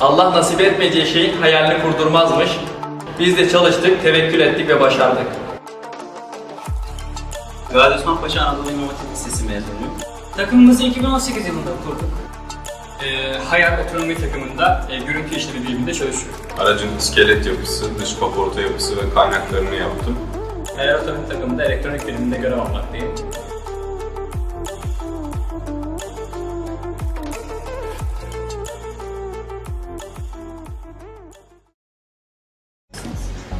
Allah nasip etmeyeceği şeyin hayalini kurdurmazmış. Biz de çalıştık, tevekkül ettik ve başardık. Gazi Osman Paşa Anadolu İmam Hatip Lisesi mezunuyum. Takımımızı 2018 yılında kurduk. Ee, Hayal Otonomi takımında e, görüntü işleri biriminde çalışıyorum. Aracın iskelet yapısı, dış kaporta yapısı ve kaynaklarını yaptım. Hayal Otonomi takımında elektronik biriminde görev almaktayım.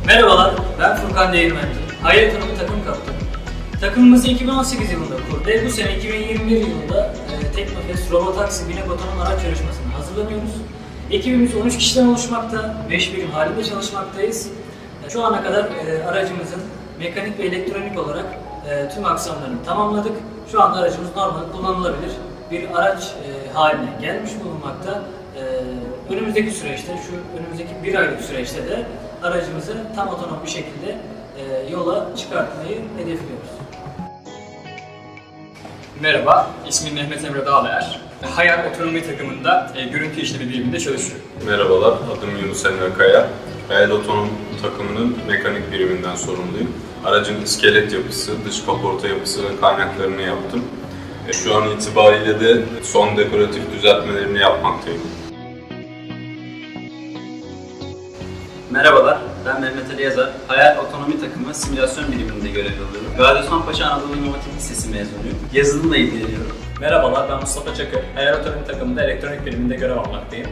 Merhabalar, ben Furkan Değirmenci. Hayal Ekonomi takım kaptanı. Takımımızı 2018 yılında kurduk ve bu sene 2021 yılında e, Teknofest Robotaksi Binek Otonom Araç Yarışması'na hazırlanıyoruz. Ekibimiz 13 kişiden oluşmakta, 5 birim halinde çalışmaktayız. E, Şu ana kadar e, aracımızın mekanik ve elektronik olarak e, tüm aksamlarını tamamladık. Şu anda aracımız normal kullanılabilir bir araç e, haline gelmiş bulunmakta. E, önümüzdeki süreçte, şu önümüzdeki bir aylık süreçte de aracımızı tam otonom bir şekilde e, yola çıkartmayı hedefliyoruz. Merhaba, ismim Mehmet Emre Dağlayer. Hayal Otonomi takımında e, görüntü işleri biriminde çalışıyorum. Merhabalar, adım Yunus Emre Kaya. Hayal Otonom takımının mekanik biriminden sorumluyum. Aracın iskelet yapısı, dış kaporta yapısı ve kaynaklarını yaptım. E, Şu an itibariyle de son dekoratif düzeltmelerini yapmaktayım. Merhabalar, ben Mehmet Ali Yazar. Hayal Otonomi takımı simülasyon biriminde görev alıyorum. Gazi Osman Paşa Anadolu İmam Hatip Lisesi mezunuyum. Yazılımla ilgileniyorum. Merhabalar, ben Mustafa Çakır. Hayal Otonomi takımında elektronik biriminde görev almaktayım.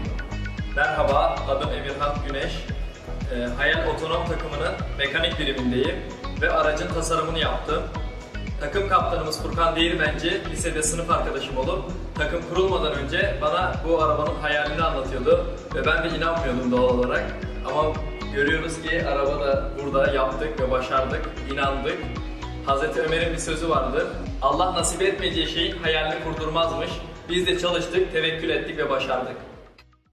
Merhaba, adım Emirhan Güneş. Ee, Hayal Otonom takımının mekanik birimindeyim ve aracın tasarımını yaptım. Takım kaptanımız Furkan Değirmenci, lisede sınıf arkadaşım olup takım kurulmadan önce bana bu arabanın hayalini anlatıyordu ve ben de inanmıyordum doğal olarak. Ama görüyoruz ki araba da burada yaptık ve başardık, inandık. Hazreti Ömer'in bir sözü vardır. Allah nasip etmeyeceği şeyin hayalini kurdurmazmış. Biz de çalıştık, tevekkül ettik ve başardık.